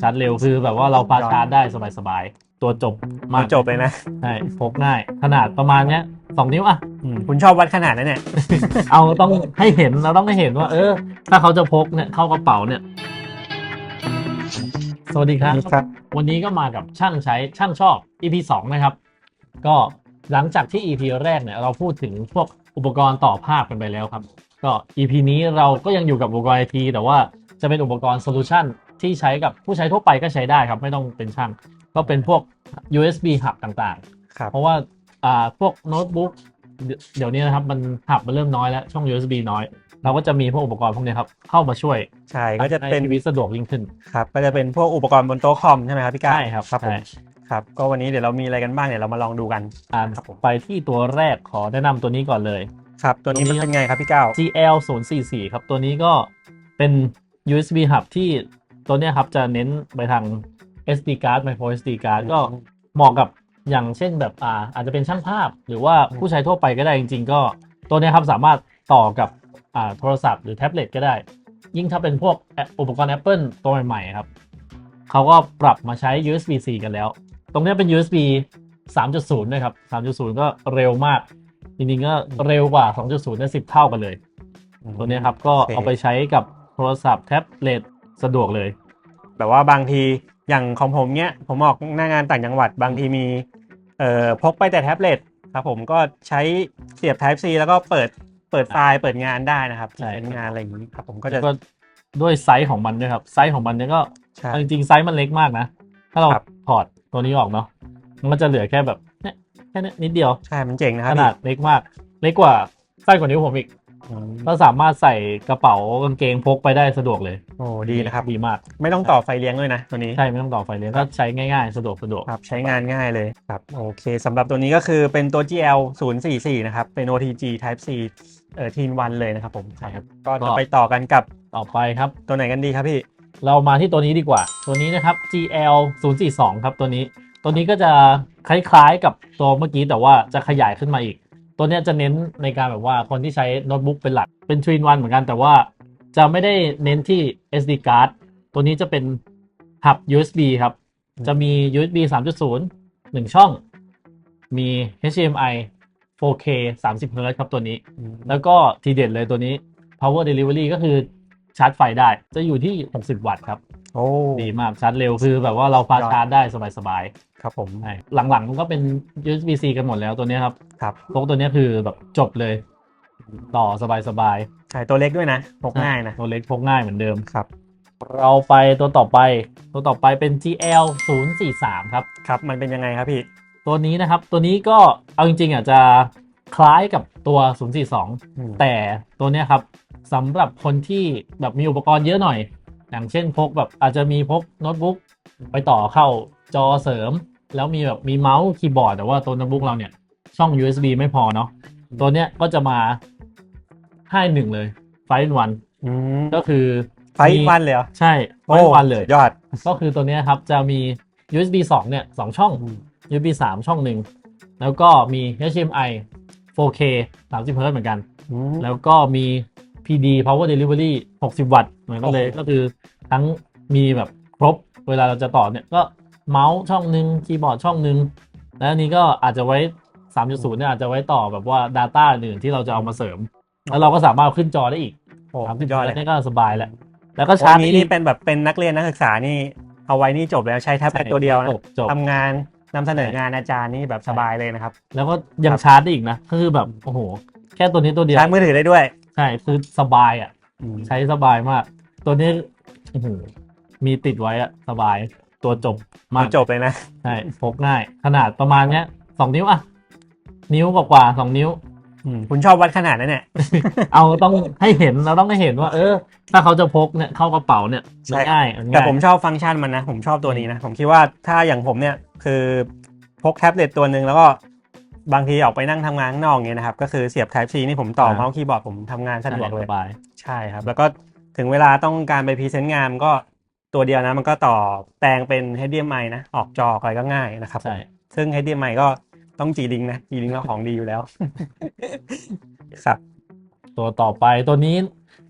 ชาร์จเร็วคือแบบว่าเราพาชาร์จได้สบายๆ ตัวจบมากจบเลยนะ ใช่พกง่าย ขนาดประมาณเนี้ยสองนิ้วอะอืมคุณชอบวัดขนาดนั้นเนี่ย เอาต้องให้เห็นเราต้องให้เห็นว่า เออ ถ้าเขาจะพกเนี่ยเข้ากระเป๋าเนี่ย สวัสดีครับครับวันนี้ก็มากับช่างใช้ช่างชอบ EP 2นะครับ ก็หลังจากที่ EP แรกเนี่ยเราพูดถึงพวกอุปกรณ์ต่อภาพกันไปแล้วครับ ก็ EP นี้เราก็ยังอยู่กับอุปกรณ์ไอทีแต่ว่าจะเป็นอุปกรณ์โซลูชัน ที่ใช้กับผู้ใช้ทั่วไปก็ใช้ได้ครับไม่ต้องเป็นช่าง ก็เป็นพวก USB hub ต่างๆครับเพราะว่าอ่าพวกโน้ตบุ๊กเดี๋ยวเดี๋ยวนี้นะครับมันหับมันเริ่มน้อยแล้ว ช่อง USB น้อย เราก็จะมีพวกอุปกรณ์พวกนี้ครับเข้ามาช่วยใช่ก็จะเป็นให้ชีวิตสะดวกยิ่งขึ้น ครับก็จะเป็นพวกอุปกรณ์บนโต๊ะคอมใช่ไหมครับพี่ก้าใช่ครับครับผมใช่ ครับก็วันนี้เดี๋ยวเรามีอะไรกันบ้างเดี๋ยวเรามาลองดูกัน อ่าครับผม ไปที่ตัวแรกขอแนะนำตัวนี้ก่อนเลย ครับตัวนี้มันเป็นไงครับพี่ก้าว GL 0 4 4ครับ ตัวนี้ก็เป็น USB hub ที่ ตัวเนี้ยครับจะเน้นไปทาง SD card micro SD card ก็เหมาะกับอย่างเช่นแบบอ่าอาจจะเป็นช่างภาพ หรือว่าผู้ใช้ทั่วไปก็ได้จริง ๆ ก็ตัวเนี้ยครับสามารถต่อกับอ่าโทรศัพท์หรือแท็บเล็ตก็ได้ ยิ่งถ้าเป็นพวกแอปอุปกรณ์ Apple ตัวใหม่ๆครับเขาก็ปรับมาใช้ USB-C กันแล้ว ตรงเนี้ยเป็น USB 3.0นะครับ 3.0 ก็เร็วมาก จริงๆก็เร็วกว่า 2.0เนี่ย10 เท่ากันเลย ตัวเนี้ยครับก็โอเคเอาไปใช้กับโทรศัพท์แท็บเล็ต สะดวกเลย แบบว่าบางทีอย่างของผมเนี้ยผมออกหน้างานต่างจังหวัด บางทีมีเอ่อพกไปแต่แท็บเล็ตครับผมก็ใช้เสียบ Type C แล้วก็เปิดเปิดไฟล์เปิดงานได้นะครับใช่ เป็นงานอะไรอย่างนี้ครับผมก็จะ แล้วก็ด้วยไซส์ของมันด้วยครับ ไซส์ของมันเนี่ยก็ใช่ เอาจริงๆไซส์มันเล็กมากนะ ถ้าเราครับ ถอดตัวนี้ออกเนาะมันก็จะเหลือแค่แบบเนี่ยแค่เนี้ยนิดเดียว ใช่มันเจ๋งนะคขรับนาดเล็กมาก เล็กกว่าไส้กว่านิ้วผมอีกอืม ก็สามารถใส่กระเป๋ากางเกงพกไปได้สะดวกเลย โอ้ดีนะครับ ดีมาก ไม่ต้องต่อไฟเลี้ยงด้วยนะตัวนี้ ใช่ ไม่ต้องต่อไฟเลยก็ใช้ง่ายๆ สะดวกสะดวกครับใช้งานง่ายเลยครับโอเคสำหรับตัวนี้ก็คือเป็นตัว GL 0 4 4นะครับ เป็น OTG Type C เอ่อทีนวันเลยนะครับผมใช่ครับก็จะไปต่อกันกับต่อไปครับ ตัวไหนกันดีครับพี่ เรามาที่ตัวนี้ดีกว่า ตัวนี้นะครับ GL 0 4 2ครับตัวนี้ ตัวนี้ก็จะคล้ายๆกับตัวเมื่อกี้แต่ว่าจะขยายขึ้นมาอีก ตัวเนี้ยจะเน้นในการแบบว่าคนที่ใช้โน้ตบุ๊กเป็นหลักเป็นทรีนวันเหมือนกันแต่ว่าจะไม่ได้เน้นที่ SD card ตัวนี้จะเป็นหับ USB ครับ จะมี USB 3.0 1 ช่อง มี HDMI 4K 30 Hz ครับตัวนี้ แล้วก็ทีเด็ดเลยตัวนี้ power delivery ก็คือชาร์จไฟได้ จะอยู่ที่ 60 วัตต์ครับ โอ้ดีมากชาร์จเร็วคือแบบว่าเราพาชาร์จได้สบายครับผมๆใช่หลังๆมันก็เป็น USB-C กันหมดแล้วตัวเนี้ยครับครับพวกตัวเนี้ยคือแบบจบเลย ต่อสบายใช่ตัวเล็กด้วยนะพกๆง่ายนะตัวเล็กพกง่ายเหมือนเดิมครับ เราไปตัวต่อไปตัวต่อไปเป็น GL 0 4 3ครับครับมันเป็นยังไงครับพี่ ตัวนี้นะครับตัวนี้ก็เอาจริงๆอะจะคล้ายกับตัว 0 4อืม2แต่ตัวเนี้ยครับสำหรับคนที่แบบมีอุปกรณ์เยอะหน่อย อย่างเช่นพกแบบอาจจะมีพกโน้ตบุ๊กไปต่อเข้าจอเสริม แล้วมีแบบมีเมาส์คีย์บอร์ดแต่ว่าตัวโน้ตบุ๊กเราเนี่ยช่อง USB ไม่พอเนาะตัวเนี้ยก็จะมาให้หนึ่งเลยไฟวันอืมก็คือไฟอีกวันเลยเหรอใช่ไฟโอ้วันเลยยอด ก็คือตัวเนี้ยครับจะมี USB 2เนี่ย2ช่อง USB 3 ช่องหนึ่งแล้วก็มี HDMI 4K 30 Hz เหมือนกันอืมแล้วก็มี PD Power Delivery 60 วัตต์เหมือนกันเลยโอ้โหก็คือทั้งมีแบบครบเวลาเราจะต่อเนี่ยก็เมาส์ช่องหนึ่งคีย์บอร์ดช่องหนึ่งแล้วอันนี้ก็อาจจะไว้ 3.0เนี่ยอาจจะไว้ต่อแบบว่า Data อื่นที่เราจะเอามาเสริม แล้วเราก็สามารถเอาขึ้นจอได้อีกโอ้30ยอดเลยนี่ก็สบายแหละ แล้วก็โอ้ชาร์จนี้ได้อีนี่กเป็นแบบเป็นนักเรียนนักศึกษานี่เอาไว้นี่จบแล้วใช้แท็บเล็ตตัวเดียวนะจบจบทำงานนำเสนองานอาจารย์นี่แบบสบายเลยนะครับ แล้วก็ยังชาร์จได้อีกนะก็คือแบบโอ้โห แค่ตัวนี้ตัวเดียวชาร์จมือถือได้ด้วย ใช่คือสบายอะ ใช้สบายมาก ตัวนี้โอ้โหมีติดไว้อะสบายตัวจบมากจบเลยนะ ใช่พกง่าย ขนาดประมาณเนี้ยสองนิ้วอะนิ้วกว่าๆสองนิ้ว อืม คุณชอบวัดขนาดนั้นเนี่ย เอาต้องให้เห็นเราต้องให้เห็นว่า เออ ถ้าเขาจะพกเนี่ยเข้ากระเป๋าเนี่ยใช่ มันง่ายมันแต่ง่ายผมชอบฟังก์ชันมันนะ ผมชอบตัวนี้นะ ผมคิดว่าถ้าอย่างผมเนี่ย คือพกแท็บเล็ตตัวหนึ่งแล้วก็ บางทีออกไปนั่งทำงานข้างนอกเงี้ยนะครับ ก็คือเสียบ Type C นี่ผมต่อเมาส์คีย์บอร์ดผมทำงานสะดวกเลยสบาย ใช่ครับ แล้วก็ถึงเวลาต้องการไปพรีเซนต์งานก็ตัวเดียวนะมันก็ต่อแปลงเป็น HDMI นะ ออกจออะไรก็ง่ายนะครับใช่ ซึ่ง HDMI ก็ต้องจีดิงนะ จีดิงก็ของดีอยู่แล้ว ครับ ตัวต่อไปตัวนี้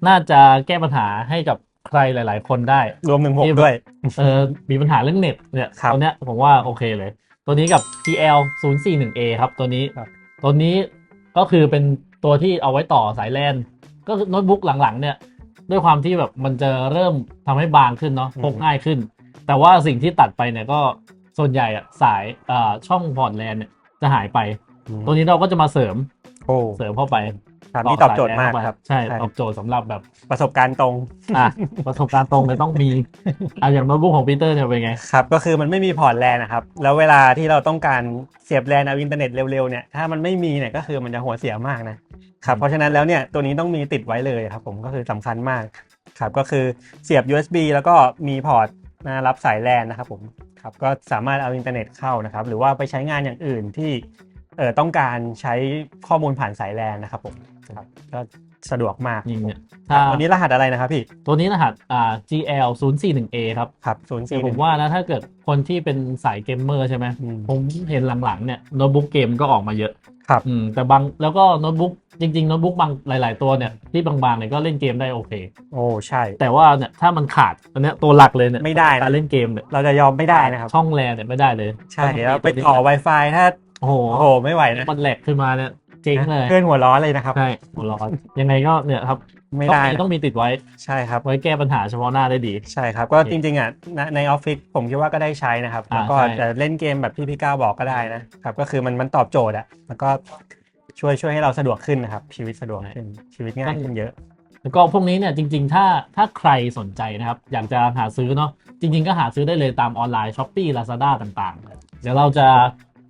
น่าจะแก้ปัญหาให้กับใครหลาย ๆ คนได้ รวมถึงผมที่ด้วย เออมีปัญหาเรื่องเน็ตเนี่ยครับ ตัวเนี้ยผมว่าโอเคเลย ตัวนี้กับ TL 0 4 1 A ครับ ตัวนี้ ครับ ตัวนี้ก็คือเป็นตัวที่เอาไว้ต่อสายแลนก็คือโน้ตบุ๊กหลังๆ เนี่ย ด้วยความที่แบบมันจะเริ่มทำให้บางขึ้นเนาะพกง่ายขึ้น แต่ว่าสิ่งที่ตัดไปเนี่ยก็ส่วนใหญ่อะสายเอ่อช่องพอร์ตแลนเนี่ยจะหายไป ตัวนี้เราก็จะมาเสริมโอ้เสริมเข้าไป ครับนี่ตอบโจทย์มากต่สครับใช่ใช่ตอบโจทย์สำหรับแบบประสบการณ์ตรงอะประสบการณ์ตรงเลยต้องมีอะอย่างโน้ตบุ๊กของปีเตอร์เนี่ยเป็นไงครับก็คือมันไม่มีพอร์ตแลนนะครับแล้วเวลาที่เราต้องการเสียบแลนเอาอินเทอร์เน็ตเร็วๆเนี่ยถ้ามันไม่มีเนี่ยก็คือมันจะหัวเสียมากนะครับเพราะฉะนั้นแล้วเนี่ยตัวนี้ต้องมีติดไว้เลยครับผมก็คือสำคัญมากครับก็คือเสียบ USB แล้วก็มีพอร์ตนะรับสายแลนนะครับผมครับก็สามารถเอาอินเทอร์เน็ตเข้านะครับหรือว่าไปใช้งานอย่างอื่นที่เออต้องการใช้ข้อมูลผ่านสายแลนนะครับผมครับ ก็สะดวกมากยิงเนี่ยครัถ้าบวันนี้รหัสอะไรนะครับพี่ ตัวนี้รหัสอ่า GL 0 4 1 A ครับครับศูนย์แต่สี่ผมว่านะถ้าเกิดคนที่เป็นสายเกมเมอร์ใช่ไหมผมเห็นหลังๆเนี่ยโน้ตบุ๊กเกมก็ออกมาเยอะครับอืมแต่บางแล้วก็โน้ตบุ๊กจริงๆโน้ตบุ๊กบางหลาย ๆ ตัวเนี่ยที่บางๆเนี่ยก็เล่นเกมได้โอเค โอ้ใช่ แต่ว่าเนี่ยถ้ามันขาดอันเนี้ยตัวหลักเลยเนี่ยไม่ได้นะการเล่นเกมเนี่ยเราจะยอมไม่ได้นะครับช่องแลนเนี่ยไม่ได้เลย ใช่ต้องมีแล้วไปตัวนี้ต่อ Wi-Fi ถ้าโอ้โหโอ้โหไม่ไหวนะมันแหลกขึ้นมาเนี่ย เจ๊งเลยเพื่อนหัวร้อนเลยนะครับ ใช่หัวร้อนยังไงก็เนี่ยครับไม่ต้องได้มีนะต้องมีติดไว้ใช่ครับ ไว้แก้ปัญหาเฉพาะหน้าได้ดี ใช่ครับ ก็จริงๆอะในในออฟฟิศผมคิดว่าก็ได้ใช้นะครับ อ่าแล้วก็ใช่ จะเล่นเกมแบบที่พี่ก้าวบอกก็ได้นะครับ ก็คือมันมันตอบโจทย์อะแล้วก็ช่วยช่วยให้เราสะดวกขึ้นนะครับ ชีวิตสะดวกขึ้นชีวิตง่ายขึ้นเยอะ แล้วก็พวกนี้เนี่ยจริง ๆ ถ้าถ้าใครสนใจนะครับ อยากจะหาซื้อเนาะจริง ๆ ก็หาซื้อได้เลยตามออนไลน์ s h อ p e e Lazada ต่างๆ เดี๋ยวเราจะ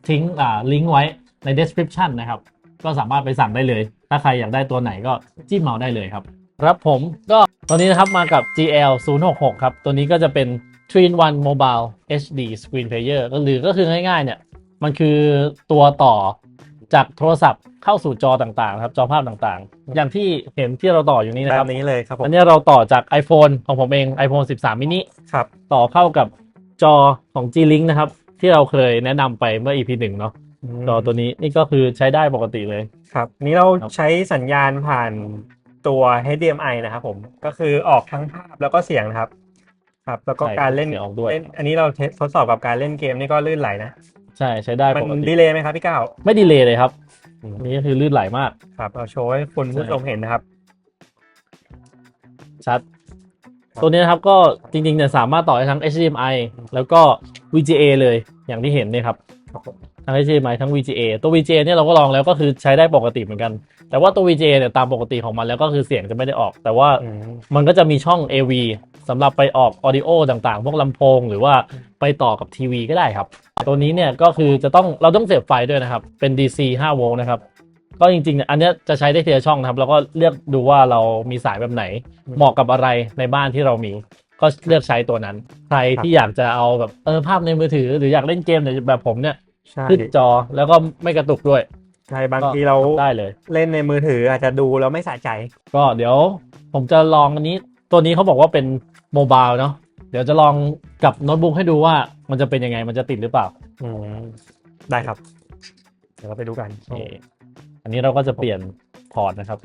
ทิ้งอ่าลิงก์ไว้ใน description นะครับ ก็สามารถไปสั่งได้เลย ถ้าใครอยากได้ตัวไหนก็จิ้มเอาได้เลยครับ ครับผมก็ตอนนี้นะครับมากับ GL 066ครับ ตัวนี้ก็จะเป็น3 in 1 Mobile HD Screen Player ก็หรือก็คือง่ายๆ เนี่ย มันคือตัวต่อจากโทรศัพท์เข้าสู่จอต่างๆนะครับจอภาพต่างๆ อย่างที่เห็นที่เราต่ออยู่นี้นะแบครับ บนี้เลยครับผม อันนี้เราต่อจาก iPhone ของผมเอง iPhone 13 mini ครับ ต่อเข้ากับจอของ G-Link นะครับ ที่เราเคยแนะนำไปเมื่อ EP หนึ่งเนาะ จอตัวนี้นี่ก็คือใช้ได้ปกติเลย ครับ นี่เราครับใช้สัญญาณผ่านตัว HDMI นะครับผมก็คือออกทั้งภาพแล้วก็เสียงนะครับ ครับแล้วก็ใช่การเล่นเสียงออกด้วย เล่นอันนี้เราเทสทดสอบกับการเล่นเกมนี่ก็ลื่นไหลนะใช่ใช้ได้มันปกติดีเลย์ไหมครับพี่ก้าวไม่ดีเลยเลยครับอืมอันนี้ก็คือลื่นไหลมาก ครับเราโชว์ให้คุณผู้ชมเห็นนะครับ ชัดตัวนี้นะครับก็จริงๆเนี่ยสามารถต่อได้ทั้ง HDMI แล้วก็ VGA เลยอย่างที่เห็นเนี่ยครับครับผม ทั้ง HDMI ทั้ง VGA ตัว VGA เนี่ยเราก็ลองแล้วก็คือใช้ได้ปกติเหมือนกัน แต่ว่าตัว VGA เนี่ยตามปกติของมันแล้วก็คือเสียงจะไม่ได้ออก แต่ว่าอืมมันก็จะมีช่อง AV สำหรับไปออก Audio ต่างๆ พวกลำโพง หรือว่าไปต่อกับทีวีก็ได้ครับ ตัวนี้เนี่ยก็คือจะต้องเราต้องเสียบไฟด้วยนะครับ เป็น DC 5โวลต์นะครับก็จริงๆเนี่ยอันเนี้ยจะใช้ได้ทีละช่องนะครับ แล้วก็เลือกดูว่าเรามีสายแบบไหน เหมาะกับอะไรในบ้านที่เรามี ก็เลือกใช้ตัวนั้น ใครที่อยากจะเอาแบบเออภาพในมือถือ หรืออยากเล่นเกมแบบผมเนี่ย ใช่ขึ้นจอแล้วก็ไม่กระตุกด้วย ใช่บางทีเราก็ได้เลย เล่นในมือถืออาจจะดูแล้วไม่สะใจ ก็เดี๋ยวผมจะลองอันนี้ ตัวนี้เขาบอกว่าเป็นโมบายเนาะเดี๋ยวจะลองกับโน้ตบุ๊กให้ดูว่ามันจะเป็นยังไงมันจะติดหรือเปล่าอืมได้ครับ เดี๋ยวเราไปดูกันโอเคอันนี้เราก็จะเปลี่ยนพอร์ตนะครับ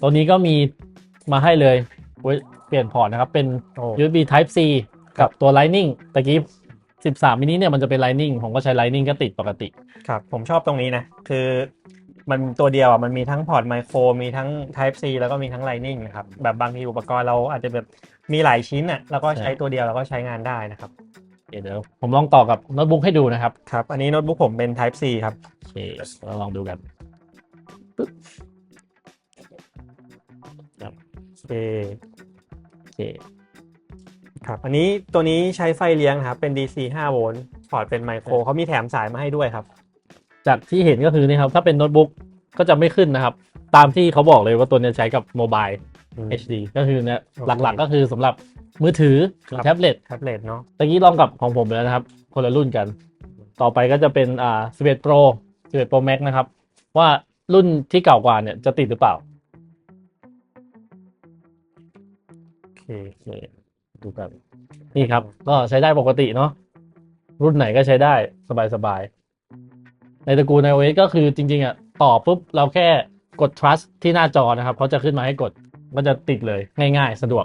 ตัวนี้ก็มีมาให้เลยไว้เปลี่ยนพอร์ตนะครับ เป็นโอ้ USB Type C กับตัว Lightning ตะกี้ 13 มินิเนี่ยมันจะเป็น Lightning ผมก็ใช้ Lightning ก็ติดปกติ ครับ ผมชอบตรงนี้นะ คือมันตัวเดียวอะมันมีทั้งพอร์ตไมโครมีทั้ง Type C แล้วก็มีทั้ง Lightning นะครับ แบบบางทีอุปกรณ์เราอาจจะแบบมีหลายชิ้นอะแล้วก็ใช้ตัวเดียวแล้วก็ใช้งานได้นะครับ เดี๋ยวผมลองต่อกับโน้ตบุ๊กให้ดูนะครับ ครับ อันนี้โน้ตบุ๊กผมเป็น Type C ครับโอเคเราลองดูกันโอเคโอเค ครับอันนี้ตัวนี้ใช้ไฟเลี้ยงครับเป็น DC 5 โวลต์พอร์ตเป็นไมโครเขามีแถมสายมาให้ด้วยครับ จากที่เห็นก็คือนี่ครับ ถ้าเป็นโน้ตบุ๊กก็จะไม่ขึ้นนะครับ ตามที่เขาบอกเลยว่าตัวเนี้ยใช้กับโมบาย อืม HD ก็คือเนี่ยโอเค หลักๆก็คือสำหรับมือถือหรือครับแท็บเล็ตแท็บเล็ตเนาะตะกี้ลองกับของผมไปแล้วนะครับ คนละรุ่นกัน ต่อไปก็จะเป็นอ่า11 Pro 11 Pro Max นะครับ ว่ารุ่นที่เก่ากว่าเนี่ยจะติดหรือเปล่า โอเค โอเค ดูกันนี่ครับก็ใช้ได้ปกติเนาะรุ่นไหนก็ใช้ได้สบายๆ ในตระกูล iOS ก็คือจริง ๆอะต่อปุ๊บเราแค่กด trust ที่หน้าจอนะครับเขาจะขึ้นมาให้กดก็จะติดเลยง่ายๆ สะดวก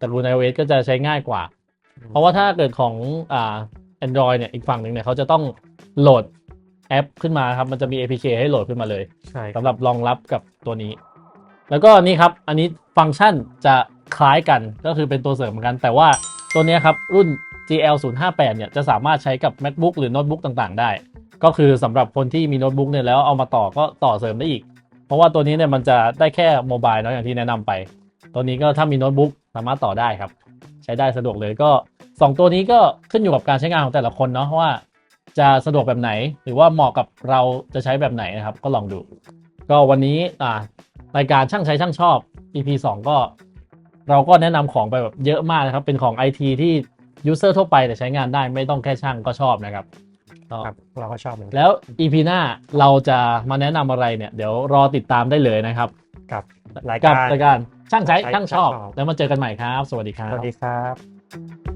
ตระกูล iOS ก็จะใช้ง่ายกว่า เพราะว่าถ้าเกิดของอ่า Android เนี่ยอีกฝั่งหนึ่งเนี่ยเขาจะต้องโหลดแอปขึ้นมาครับมันจะมี APK ให้โหลดขึ้นมาเลยใช่คสำรับหรับรองรับกับตัวนี้ แล้วก็นี่ครับ อันนี้ฟังก์ชันจะ คล้ายกันก็คือเป็นตัวเสริมเหมือนกัน แต่ว่าตัวนี้ครับรุ่น GL 0 5 8เนี่ยจะสามารถใช้กับ MacBook หรือโน้ตบุ๊กต่างๆ ได้ ก็คือสำหรับคนที่มีโน้ตบุ๊กเนี่ยแล้วเอามาต่อก็ต่อเสริมได้อีก เพราะว่าตัวนี้เนี่ยมันจะได้แค่โมบายเนาะอย่างที่แนะนำไป ตัวนี้ก็ถ้ามีโน้ตบุ๊กสามารถต่อได้ครับ ใช้ได้สะดวกเลยก็ 2 ตัวนี้ก็ขึ้นอยู่กับการใช้งานของแต่ละคนเนาะว่าจะสะดวกแบบไหน หรือว่าเหมาะกับเราจะใช้แบบไหนนะครับ ก็ลองดู ก็วันนี้อ่ารายการช่างใช้ช่างชอบ EP 2 ก็ เราก็แนะนำของไปแบบเยอะมากนะครับ เป็นของ IT ที่ยูเซอร์ทั่วไปแต่ใช้งานได้ไม่ต้องแค่ช่างก็ชอบนะครับก็ครับเราก็ชอบเหมือนกันแล้ว EP หน้าเราจะมาแนะนำอะไรเนี่ย เดี๋ยวรอติดตามได้เลยนะครับ กับรายกักาบรรายการช่างใช้ใช้ช่างชอบช่างชอบ แล้วมาเจอกันใหม่ครับ สวัสดีครัสบวัสดีครับ